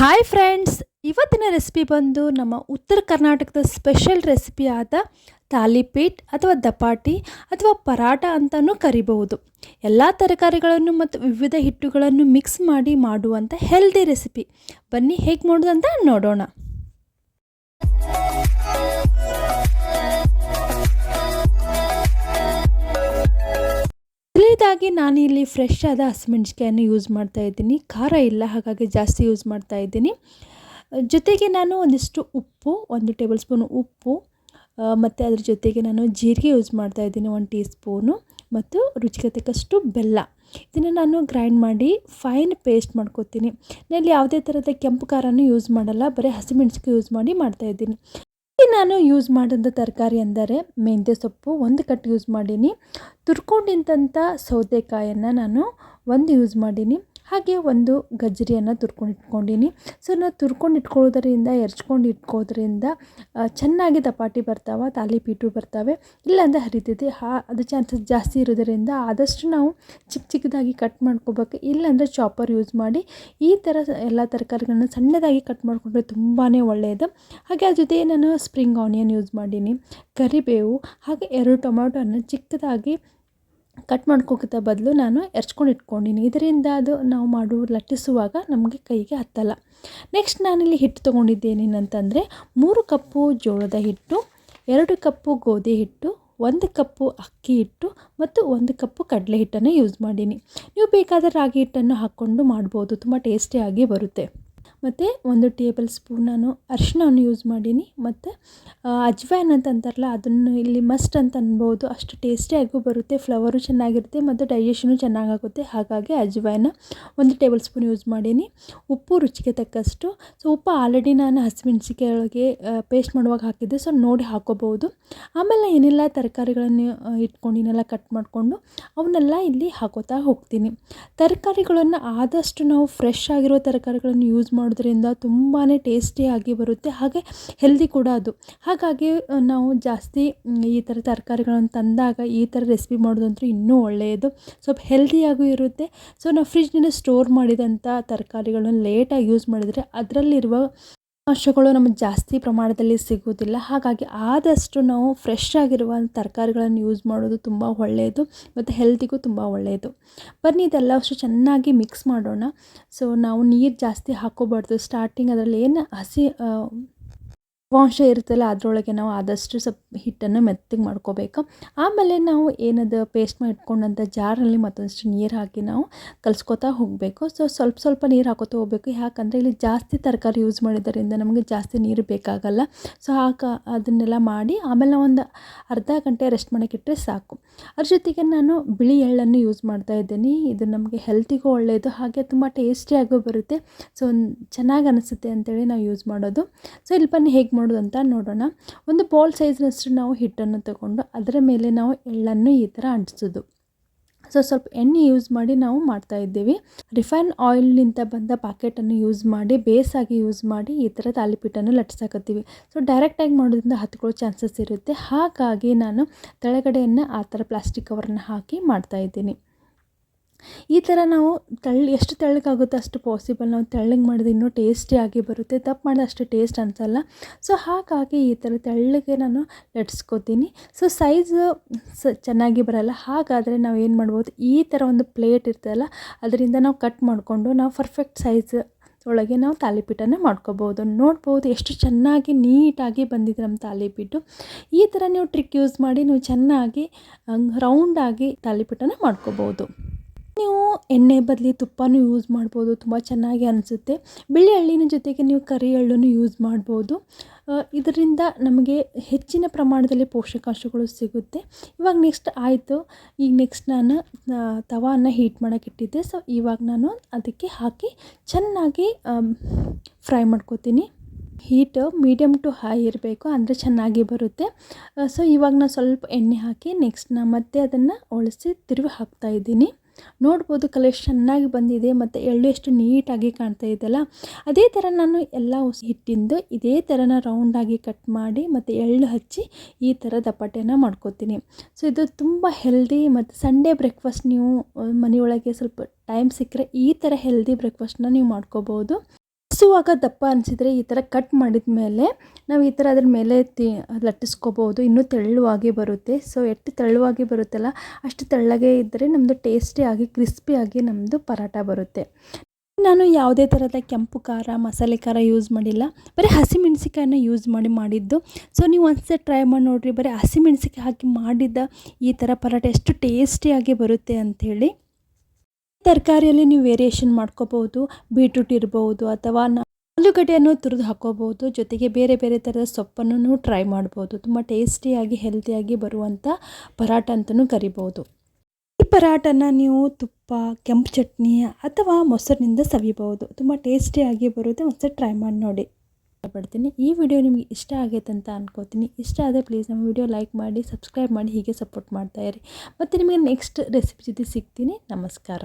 Hi friends ಇವತ್ತಿನ recipe ಬಂದು ನಮ್ಮ ಉತ್ತರ ಕರ್ನಾಟಕದ ಸ್ಪೆಷಲ್ ರೆಸಿಪಿ ಆದ ತಾಲಿಪೀಟ್ ಅಥವಾ ದಪಾಟಿ ಅಥವಾ ಪರಾಟ ಅಂತಲೂ ಕರಿಬಹುದು. ಎಲ್ಲ ತರಕಾರಿಗಳನ್ನು ಮತ್ತು ವಿವಿಧ ಹಿಟ್ಟುಗಳನ್ನು ಮಿಕ್ಸ್ ಮಾಡಿ ಮಾಡುವಂಥ ಹೆಲ್ದಿ ರೆಸಿಪಿ ಬನ್ನಿ ಹೇಗೆ ಮಾಡೋದು ಅಂತ ನೋಡೋಣ. ಮೊದಲನೇದಾಗಿ ನಾನು ಇಲ್ಲಿ ಫ್ರೆಶ್ ಆದ ಹಸಿಮೆಣ್ಸಿಕಾಯನ್ನು ಯೂಸ್ ಮಾಡ್ತಾ ಇದ್ದೀನಿ. ಖಾರ ಇಲ್ಲ, ಹಾಗಾಗಿ ಜಾಸ್ತಿ ಯೂಸ್ ಮಾಡ್ತಾ ಇದ್ದೀನಿ. ಜೊತೆಗೆ ನಾನು ಒಂದಿಷ್ಟು ಉಪ್ಪು, ಒಂದು ಟೇಬಲ್ ಸ್ಪೂನ್ ಉಪ್ಪು ಮತ್ತು ಅದ್ರ ಜೊತೆಗೆ ನಾನು ಜೀರಿಗೆ ಯೂಸ್ ಮಾಡ್ತಾ ಇದ್ದೀನಿ ಒಂದು ಟೀ ಸ್ಪೂನು ಮತ್ತು ರುಚಿಗೆ ಬೆಲ್ಲ. ಇದನ್ನು ನಾನು ಗ್ರೈಂಡ್ ಮಾಡಿ ಫೈನ್ ಪೇಸ್ಟ್ ಮಾಡ್ಕೋತೀನಿ. ನಾನು ಯಾವುದೇ ಥರದ ಕೆಂಪು ಖಾರನೂ ಯೂಸ್ ಮಾಡಲ್ಲ, ಬರೀ ಹಸಿಮೆಣ್ಸಿಕಾಯಿ ಯೂಸ್ ಮಾಡಿ ಮಾಡ್ತಾಯಿದ್ದೀನಿ ನಾನು ಯೂಸ್ ಮಾಡಿದ ತರಕಾರಿ ಅಂದರೆ ಮೆಂತ್ಯ ಸೊಪ್ಪು ಒಂದು ಕಟ್ ಯೂಸ್ ಮಾಡೀನಿ. ತುರ್ಕೊಂಡಿದ್ದಂಥ ಸೌತೆಕಾಯನ್ನು ನಾನು ಒಂದು ಯೂಸ್ ಮಾಡೀನಿ. ಹಾಗೆ ಒಂದು ಗಜ್ಜರಿಯನ್ನು ತುರ್ಕೊಂಡು ಇಟ್ಕೊಂಡೀನಿ. ಸೊ ನಾನು ತುರ್ಕೊಂಡು ಇಟ್ಕೊಳ್ಳೋದ್ರಿಂದ, ಎರ್ಚ್ಕೊಂಡು ಇಟ್ಕೋದ್ರಿಂದ ಚೆನ್ನಾಗಿ ದಪಾಟಿ ಬರ್ತಾವೆ ತಾಲಿಪೀಟು ಬರ್ತಾವೆ. ಇಲ್ಲಾಂದರೆ ಹರಿತೈತಿ ಹಾ, ಅದು ಚಾನ್ಸಸ್ ಜಾಸ್ತಿ ಇರೋದರಿಂದ ಆದಷ್ಟು ನಾವು ಚಿಕ್ಕ ಚಿಕ್ಕದಾಗಿ ಕಟ್ ಮಾಡ್ಕೋಬೇಕು. ಇಲ್ಲಾಂದರೆ ಚಾಪರ್ ಯೂಸ್ ಮಾಡಿ ಈ ಥರ ಎಲ್ಲ ತರಕಾರಿಗಳನ್ನ ಸಣ್ಣದಾಗಿ ಕಟ್ ಮಾಡಿಕೊಂಡ್ರೆ ತುಂಬಾ ಒಳ್ಳೆಯದು ಹಾಗೆ ಅದ್ರ ಜೊತೆ ನಾನು ಸ್ಪ್ರಿಂಗ್ ಆನಿಯನ್ ಯೂಸ್ ಮಾಡೀನಿ. ಕರಿಬೇವು, ಹಾಗೆ ಎರಡು ಟೊಮ್ಯಾಟೋನ ಚಿಕ್ಕದಾಗಿ ಕಟ್ ಮಾಡ್ಕೋಕ್ಕಿಂತ ಬದಲು ನಾನು ಎರ್ಚ್ಕೊಂಡು ಇಟ್ಕೊಂಡಿನಿ. ಇದರಿಂದ ಅದು ನಾವು ಮಾಡು, ಲಟ್ಟಿಸುವಾಗ ನಮಗೆ ಕೈಗೆ ಹತ್ತಲ್ಲ. ನೆಕ್ಸ್ಟ್ ನಾನಿಲ್ಲಿ ಹಿಟ್ಟು ತೊಗೊಂಡಿದ್ದೇನೇನಂತಂದರೆ ಮೂರು ಕಪ್ಪು ಜೋಳದ ಹಿಟ್ಟು, ಎರಡು ಕಪ್ಪು ಗೋಧಿ ಹಿಟ್ಟು, ಒಂದು ಕಪ್ಪು ಅಕ್ಕಿ ಹಿಟ್ಟು ಮತ್ತು ಒಂದು ಕಪ್ಪು ಕಡಲೆ ಹಿಟ್ಟನ್ನು ಯೂಸ್ ಮಾಡೀನಿ. ನೀವು ಬೇಕಾದ ರಾಗಿ ಹಿಟ್ಟನ್ನು ಹಾಕ್ಕೊಂಡು ಮಾಡ್ಬೋದು. ತುಂಬ ಟೇಸ್ಟಿಯಾಗಿ ಬರುತ್ತೆ. ಮತ್ತು ಒಂದು ಟೇಬಲ್ ಸ್ಪೂನ್ ನಾನು ಅರಿಶಿಣವನ್ನು ಯೂಸ್ ಮಾಡೀನಿ. ಮತ್ತು ಅಜ್ವಾನ್ ಅಂತ ಅಂತಾರಲ್ಲ, ಅದನ್ನು ಇಲ್ಲಿ ಮಸ್ಟ್ ಅಂತ ಅನ್ಬೋದು. ಅಷ್ಟು ಟೇಸ್ಟಿಯಾಗೂ ಬರುತ್ತೆ ಫ್ಲವರು ಚೆನ್ನಾಗಿರುತ್ತೆ, ಮತ್ತು ಡೈಜೆಷನು ಚೆನ್ನಾಗಾಗುತ್ತೆ. ಹಾಗಾಗಿ ಅಜ್ವಾನ ಒಂದು ಟೇಬಲ್ ಸ್ಪೂನ್ ಯೂಸ್ ಮಾಡೀನಿ. ಉಪ್ಪು ರುಚಿಗೆ ತಕ್ಕಷ್ಟು. ಸೊ ಉಪ್ಪು ಆಲ್ರೆಡಿ ನಾನು ಹಸಿಮೆಣ್ಸಿಕಾಯಿ ಒಳಗೆ ಪೇಸ್ಟ್ ಮಾಡುವಾಗ ಹಾಕಿದ್ದೆ. ಸೊ ನೋಡಿ ಹಾಕೋಬಹುದು. ಆಮೇಲೆ ಏನೆಲ್ಲ ತರಕಾರಿಗಳನ್ನು ಇಟ್ಕೊಂಡಿನೆಲ್ಲ ಕಟ್ ಮಾಡಿಕೊಂಡು, ಅವನ್ನೆಲ್ಲ ಇಲ್ಲಿ ಹಾಕೋತಾ ಹೋಗ್ತೀನಿ. ತರಕಾರಿಗಳನ್ನು ಆದಷ್ಟು ನಾವು ಫ್ರೆಶ್ ಆಗಿರೋ ತರಕಾರಿಗಳನ್ನು ಯೂಸ್ ಮಾಡಿ ಮಾಡೋದ್ರಿಂದ ತುಂಬಾ ಟೇಸ್ಟಿಯಾಗಿ ಬರುತ್ತೆ, ಹಾಗೆ ಹೆಲ್ದಿ ಕೂಡ ಅದು. ಹಾಗಾಗಿ ನಾವು ಜಾಸ್ತಿ ಈ ಥರ ತರಕಾರಿಗಳನ್ನು ತಂದಾಗ ಈ ಥರ ರೆಸಿಪಿ ಮಾಡೋದಂತೂ ಇನ್ನೂ ಒಳ್ಳೆಯದು. ಸ್ವಲ್ಪ ಹೆಲ್ದಿಯಾಗೂ ಇರುತ್ತೆ. ಸೊ ನಾವು ಫ್ರಿಜ್ನಲ್ಲಿ ಸ್ಟೋರ್ ಮಾಡಿದಂಥ ತರಕಾರಿಗಳನ್ನು ಲೇಟಾಗಿ ಯೂಸ್ ಮಾಡಿದರೆ ಅದರಲ್ಲಿರುವ ಅಂಶಗಳು ನಮಗೆ ಜಾಸ್ತಿ ಪ್ರಮಾಣದಲ್ಲಿ ಸಿಗುವುದಿಲ್ಲ. ಹಾಗಾಗಿ ಆದಷ್ಟು ನಾವು ಫ್ರೆಶ್ ಆಗಿರುವ ತರಕಾರಿಗಳನ್ನು ಯೂಸ್ ಮಾಡೋದು ತುಂಬ ಒಳ್ಳೆಯದು ಮತ್ತು ಹೆಲ್ತಿಗೂ ತುಂಬ ಒಳ್ಳೆಯದು. ಬನ್ನಿ ಇದೆಲ್ಲ ಅಷ್ಟು ಚೆನ್ನಾಗಿ ಮಿಕ್ಸ್ ಮಾಡೋಣ. ಸೊ ನಾವು ನೀರು ಜಾಸ್ತಿ ಹಾಕ್ಕೋಬಾರ್ದು. ಸ್ಟಾರ್ಟಿಂಗ್ ಅದರಲ್ಲಿ ಏನು ಹಸಿ ತೇವಾಂಶ ಇರುತ್ತಲ್ಲ, ಅದರೊಳಗೆ ನಾವು ಆದಷ್ಟು ಸ್ವಲ್ಪ ಹಿಟ್ಟನ್ನು ಮೆತ್ತಗೆ ಮಾಡ್ಕೋಬೇಕು. ಆಮೇಲೆ ನಾವು ಏನದು ಪೇಸ್ಟ್ ಮಾಡಿಟ್ಕೊಂಡಂಥ ಜಾರಲ್ಲಿ ಮತ್ತೊಂದಷ್ಟು ನೀರು ಹಾಕಿ ನಾವು ಕಲಿಸ್ಕೊತಾ ಹೋಗಬೇಕು. ಸೊ ಸ್ವಲ್ಪ ಸ್ವಲ್ಪ ನೀರು ಹಾಕೋತಾ ಹೋಗಬೇಕು. ಯಾಕಂದರೆ ಇಲ್ಲಿ ಜಾಸ್ತಿ ತರಕಾರಿ ಯೂಸ್ ಮಾಡಿದ್ದರಿಂದ ನಮಗೆ ಜಾಸ್ತಿ ನೀರು ಬೇಕಾಗಲ್ಲ. ಸೊ ಹಾಕ ಅದನ್ನೆಲ್ಲ ಮಾಡಿ ಆಮೇಲೆ ಒಂದು ಅರ್ಧ ಗಂಟೆ ರೆಸ್ಟ್ ಮಾಡೋಕ್ಕಿಟ್ಟರೆ ಸಾಕು. ಅದ್ರ ಜೊತೆಗೆ ನಾನು ಬಿಳಿ ಎಳ್ಳನ್ನು ಯೂಸ್ ಮಾಡ್ತಾ ಇದ್ದೀನಿ. ಇದು ನಮಗೆ ಹೆಲ್ತಿಗೂ ಒಳ್ಳೆಯದು ಹಾಗೆ ತುಂಬ ಟೇಸ್ಟಿಯಾಗೂ ಬರುತ್ತೆ. ಸೊ ಚೆನ್ನಾಗಿ ಅನಿಸುತ್ತೆ ಅಂತೇಳಿ ನಾವು ಯೂಸ್ ಮಾಡೋದು. ಸೊ ಇಲ್ಲಿ ಬನ್ನಿ ಹೇಗೆ ಮಾಡೋದು ಅಂತ ನೋಡೋಣ. ಒಂದು ಪೋಲ್ ಸೈಜ್ನಷ್ಟು ನಾವು ಹಿಟ್ಟನ್ನು ತಗೊಂಡು ಅದರ ಮೇಲೆ ನಾವು ಎಳ್ಳನ್ನು ಈ ಥರ ಅಂಟಿಸೋದು. ಸೊ, ಸ್ವಲ್ಪ ಎಣ್ಣೆ ಯೂಸ್ ಮಾಡಿ ನಾವು ಮಾಡ್ತಾ ಇದ್ದೀವಿ. ರಿಫೈನ್ ಆಯಿಲ್ನಿಂದ ಬಂದ ಪಾಕೆಟನ್ನು ಯೂಸ್ ಮಾಡಿ, ಬೇಸಾಗಿ ಯೂಸ್ ಮಾಡಿ ಈ ಥರ ತಾಲಿಪಿಟ್ಟನ್ನು ಲಟ್ಸಾಕತ್ತೀವಿ ಸೊ, ಡೈರೆಕ್ಟಾಗಿ ಮಾಡೋದ್ರಿಂದ ಹತ್ಕೊಳ್ಳೋ ಚಾನ್ಸಸ್ ಇರುತ್ತೆ. ಹಾಗಾಗಿ ನಾನು ತೆಳಗಡೆಯನ್ನು ಆ ಥರ ಪ್ಲಾಸ್ಟಿಕ್ ಕವರನ್ನು ಹಾಕಿ ಮಾಡ್ತಾಯಿದ್ದೀನಿ ಈ ಥರ ನಾವು ತೆಳ್ಳು ಎಷ್ಟು ತೆಳ್ಳಗಾಗುತ್ತೋ ಅಷ್ಟು ಪಾಸಿಬಲ್ ನಾವು ತೆಳ್ಳಗೆ ಮಾಡಿದ್ರೆ ಇನ್ನೂ ಟೇಸ್ಟಿಯಾಗಿ ಬರುತ್ತೆ. ತಪ್ಪು ಮಾಡಿದ್ರೆ ಅಷ್ಟು ಟೇಸ್ಟ್ ಅನಿಸಲ್ಲ. ಸೊ ಹಾಗಾಗಿ ಈ ಥರ ತೆಳ್ಳಗೆ ನಾನು ಲಟ್ಸ್ಕೊತೀನಿ. ಸೊ ಸೈಜು ಸ ಚೆನ್ನಾಗಿ ಬರಲ್ಲ. ಹಾಗಾದರೆ ನಾವು ಏನು ಮಾಡ್ಬೋದು? ಈ ಥರ ಒಂದು ಪ್ಲೇಟ್ ಇರ್ತಲ್ಲ ಅದರಿಂದ ನಾವು ಕಟ್ ಮಾಡಿಕೊಂಡು ನಾವು ಪರ್ಫೆಕ್ಟ್ ಸೈಜ್ ಒಳಗೆ ನಾವು ತಾಲಿಪೀಠನ ಮಾಡ್ಕೋಬೋದು. ನೋಡ್ಬೋದು ಎಷ್ಟು ಚೆನ್ನಾಗಿ ನೀಟಾಗಿ ಬಂದಿದೆ ನಮ್ಮ ತಾಲಿಪೀಠು. ಈ ಥರ ನೀವು ಟ್ರಿಕ್ ಯೂಸ್ ಮಾಡಿ ನೀವು ಚೆನ್ನಾಗಿ ರೌಂಡಾಗಿ ತಾಲಿಪೀಠನ ಮಾಡ್ಕೋಬೋದು. ನೀವು ಎಣ್ಣೆ ಬದಲಿ ತುಪ್ಪನೂ ಯೂಸ್ ಮಾಡ್ಬೋದು, ತುಂಬ ಚೆನ್ನಾಗಿ ಅನಿಸುತ್ತೆ. ಬಿಳಿ ಹಳ್ಳಿನ ಜೊತೆಗೆ ನೀವು ಕರಿ ಎಳ್ಳನ್ನು ಯೂಸ್ ಮಾಡ್ಬೋದು. ಇದರಿಂದ ನಮಗೆ ಹೆಚ್ಚಿನ ಪ್ರಮಾಣದಲ್ಲಿ ಪೋಷಕಾಂಶಗಳು ಸಿಗುತ್ತೆ. ಇವಾಗ ನೆಕ್ಸ್ಟ್ ಆಯಿತು. ಈಗ ನೆಕ್ಸ್ಟ್ ನಾನು ತವಾನ ಹೀಟ್ ಮಾಡೋಕೆ ಇಟ್ಟಿದ್ದೆ. ಸೊ ಇವಾಗ ನಾನು ಅದಕ್ಕೆ ಹಾಕಿ ಚೆನ್ನಾಗಿ ಫ್ರೈ ಮಾಡ್ಕೋತೀನಿ. ಹೀಟ್ ಮೀಡಿಯಮ್ ಟು ಹೈ ಇರಬೇಕು, ಅಂದರೆ ಚೆನ್ನಾಗಿ ಬರುತ್ತೆ. ಸೊ ಇವಾಗ ನಾನು ಸ್ವಲ್ಪ ಎಣ್ಣೆ ಹಾಕಿ ನೆಕ್ಸ್ಟ್ ನಾನು ಮತ್ತೆ ಅದನ್ನು ಒಳಸಿ ತಿರುವಿ ಹಾಕ್ತಾಯಿದ್ದೀನಿ ನೋಡ್ಬೋದು ಕಲರ್ ಚೆನ್ನಾಗಿ ಬಂದಿದೆ ಮತ್ತು ಎಳ್ಳು ಎಷ್ಟು ನೀಟಾಗಿ ಕಾಣ್ತಾ ಇದೆಯಲ್ಲ? ಅದೇ ಥರ ನಾನು ಎಲ್ಲ ಹಿಟ್ಟಿಂದು ಇದೇ ಥರನ ರೌಂಡಾಗಿ ಕಟ್ ಮಾಡಿ ಮತ್ತು ಎಳ್ಳು ಹಚ್ಚಿ ಈ ಥರ ದಪ್ಪಟೆನ ಮಾಡ್ಕೋತೀನಿ. ಸೊ ಇದು ತುಂಬ ಹೆಲ್ದಿ ಮತ್ತು ಸಂಡೇ ಬ್ರೇಕ್ಫಾಸ್ಟ್ ನೀವು ಮನೆಯೊಳಗೆ ಸ್ವಲ್ಪ ಟೈಮ್ ಸಿಕ್ಕರೆ ಈ ಥರ ಹೆಲ್ದಿ ಬ್ರೇಕ್ಫಾಸ್ಟ್ನ ನೀವು ಮಾಡ್ಕೋಬೋದು. ಲಟ್ಟಿಸುವಾಗ ದಪ್ಪ ಅನಿಸಿದರೆ ಈ ಥರ ಕಟ್ ಮಾಡಿದ ಮೇಲೆ ನಾವು ಈ ಥರ ಅದ್ರ ಮೇಲೆ ತಿ, ಲಟ್ಟಿಸ್ಕೋಬೋದು. ಇನ್ನೂ ತೆಳ್ಳುವಾಗಿ ಬರುತ್ತೆ. ಸೊ ಎಷ್ಟು ತೆಳ್ಳುವಾಗಿ ಬರುತ್ತಲ್ಲ, ಅಷ್ಟು ತೆಳ್ಳಗೆ ಇದ್ದರೆ ನಮ್ಮದು ಟೇಸ್ಟಿಯಾಗಿ ಕ್ರಿಸ್ಪಿಯಾಗಿ ನಮ್ಮದು ಪರಾಟ ಬರುತ್ತೆ. ನಾನು ಯಾವುದೇ ಥರದ ಕೆಂಪು ಖಾರ, ಮಸಾಲೆ ಖಾರ ಯೂಸ್ ಮಾಡಿಲ್ಲ. ಬರೀ ಹಸಿಮೆಣ್ಸಿಕಾಯನ್ನ ಯೂಸ್ ಮಾಡಿ ಮಾಡಿದ್ದು. ಸೊ ನೀವು ಒಂದ್ಸತಿ ಟ್ರೈ ಮಾಡಿ ನೋಡಿರಿ. ಬರೀ ಹಸಿಮೆಣ್ಸಿಕಾಯಿ ಹಾಕಿ ಮಾಡಿದ್ದ ಈ ಥರ ಪರಾಟ ಎಷ್ಟು ಟೇಸ್ಟಿಯಾಗಿ ಬರುತ್ತೆ ಅಂಥೇಳಿ ತರಕಾರಿಯಲ್ಲಿ ನೀವು ವೇರಿಯೇಷನ್ ಮಾಡ್ಕೋಬೋದು ಬೀಟ್ರೂಟ್ ಇರ್ಬೋದು ಅಥವಾ ಆಲೂಗಡ್ಡೆಯನ್ನು ತುರಿದು ಹಾಕೋಬಹುದು, ಜೊತೆಗೆ ಬೇರೆ ಬೇರೆ ಥರದ ಸೊಪ್ಪನ್ನು ಟ್ರೈ ಮಾಡ್ಬೋದು. ತುಂಬ ಟೇಸ್ಟಿಯಾಗಿ ಹೆಲ್ತಿಯಾಗಿ ಬರುವಂಥ ಪರಾಟ ಅಂತಲೂ ಕರಿಬೋದು ಈ ಪರಾಟನ ನೀವು ತುಪ್ಪ, ಕೆಂಪು ಚಟ್ನಿ ಅಥವಾ ಮೊಸರಿನಿಂದ ಸವಿಬಹುದು ತುಂಬ ಟೇಸ್ಟಿಯಾಗಿ ಬರುತ್ತೆ ಒಂದ್ಸರಿ ಟ್ರೈ ಮಾಡಿ ನೋಡಿ. ಇಷ್ಟಪಡ್ತೀನಿ. ಈ ವಿಡಿಯೋ ನಿಮಗೆ ಇಷ್ಟ ಆಗೈತೆ ಅಂತ ಅನ್ಕೋತೀನಿ. ಇಷ್ಟ ಆದರೆ ಪ್ಲೀಸ್ ನಮ್ಮ ವಿಡಿಯೋ ಲೈಕ್ ಮಾಡಿ ಸಬ್ಸ್ಕ್ರೈಬ್ ಮಾಡಿ, ಹೀಗೆ ಸಪೋರ್ಟ್ ಮಾಡ್ತಾಯಿರಿ ಮತ್ತು ನಿಮಗೆ ನೆಕ್ಸ್ಟ್ ರೆಸಿಪಿ ಜೊತೆ ಸಿಗ್ತೀನಿ. ನಮಸ್ಕಾರ.